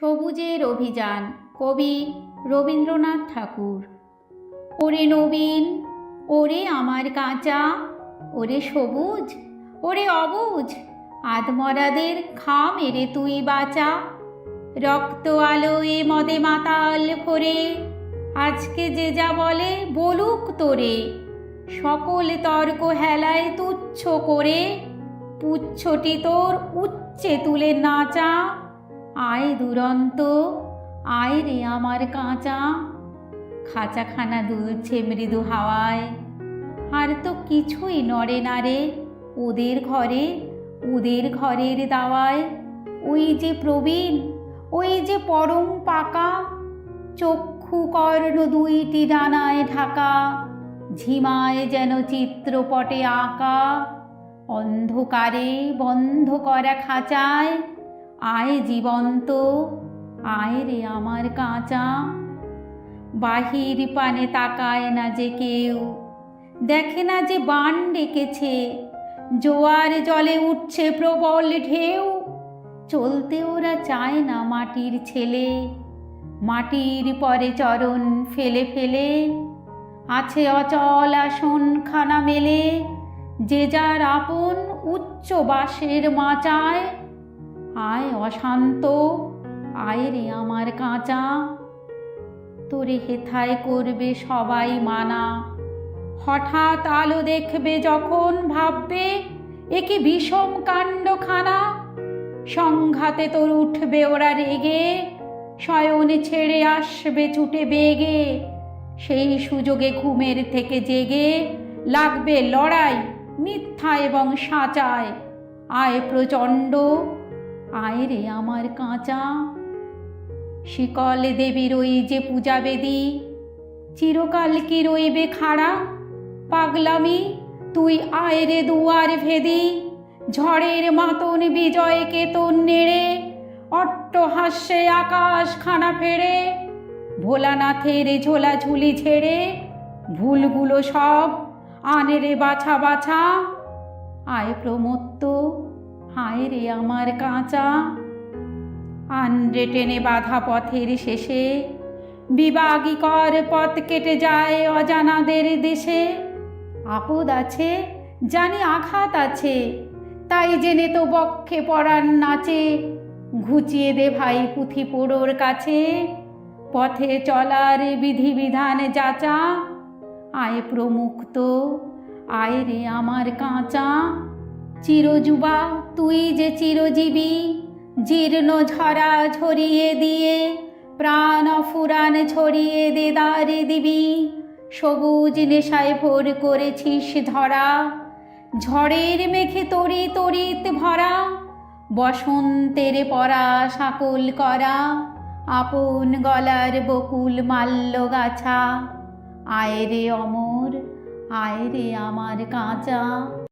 সবুজের অভিযান, কবি রবীন্দ্রনাথ ঠাকুর। ওরে নবীন, ওরে আমার কাঁচা, ওরে সবুজ, ওরে অবুজ আদমরাদের খা মেরে তুই বাঁচা। রক্ত আলোয় মদে মাতাল ভরে, আজকে যে যা বলে বলুক তোরে। সকল তর্ক হেলায় তুচ্ছ করে, পুচ্ছটি তোর উচ্চে তুলে নাচা। আয় দুরন্ত, আয় রে আমার কাঁচা। খাঁচাখানা দুলছে মৃদু হাওয়ায়। আর তো কিছুই নড়ে না রে ওদের ঘরে, ওদের ঘরের দাওয়ায়। ওই যে প্রবীণ, ওই যে পরম পাকা। চক্ষু কর্ণ দুইটি ডানায় ঢাকা, ঝিমায় যেন চিত্রপটে আঁকা। অন্ধকারে বন্ধ করা খাঁচায় আয় জীবন্ত, আয় রে আমার কাঁচা। বাহির পানে তাকায় না যে কেউ, দেখে না যে বান ডেকেছে। জোয়ার জলে উঠছে প্রবল ঢেউ চলতে ওরা চায় না মাটির ছেলে। মাটির পরে চরণ ফেলে ফেলে, আছে অচল আসন খানা মেলে। যে যার আপন উচ্চ বাসের মাচায় আয় অশান্ত, আয় রে আমার কাঁচা। তোরে হেথায় করবে সবাই মানা। হঠাৎ আলো দেখবে যখন ভাববে এ কি বিষম কাণ্ডখানা। সংঘাতে তোর উঠবে ওরা রেগে, শয়নে ছেড়ে আসবে ছুটে বেগে। সেই সুযোগে ঘুমের থেকে জেগে, লাগবে লড়াই মিথ্যা এবং সাঁচায়। আয় প্রচণ্ড আয় রে আমার কাঁচা। শিকল দেবীর ওই যে পূজা বেদি চিরকাল কি রইবে খাড়া। পাগলামি, তুই আয় রে দুয়ার ভেদি, ঝড়ের মাতন বিজয় কেতন নেড়ে অট্টহাস্যে আকাশ খানা ফেড়ে, ভোলানাথের ঝোলা ঝুলি ঝেড়ে, ভুলগুলো সব আনে রে বাছা বাছা। আয় প্রমত্ত হায় রে আমার কাঁচা। আন্দ্রে টেনে বাধা পথের শেষে বিবাগিকর পথ কেটে যায় অজানাদের দেশে। আপদ আছে, জানি আঘাত আছে, তাই জেনে তো বক্ষে পড়ার নাচে। ঘুচিয়ে দে ভাই পুঁথি পোড়োর কাছে, পথে চলার বিধিবিধান যাচা। আয় প্রমুক্ত আয় রে আমার কাঁচা। চিরযুবা, তুই যে চিরজীবী, জীর্ণ ঝরা ছড়িয়ে দিয়ে, প্রাণ ফুরান ছড়িয়ে দে দারে দিবি, সবুজ নেশায় ভোর করেছিস ধরা, ঝড়ের মেঘে তরি তরিত ভরা, বসন্তের পরা সাকল করা, আপন গলার বকুল মাল্য গাছা, আয় রে অমর, আয় রে আমার কাঁচা।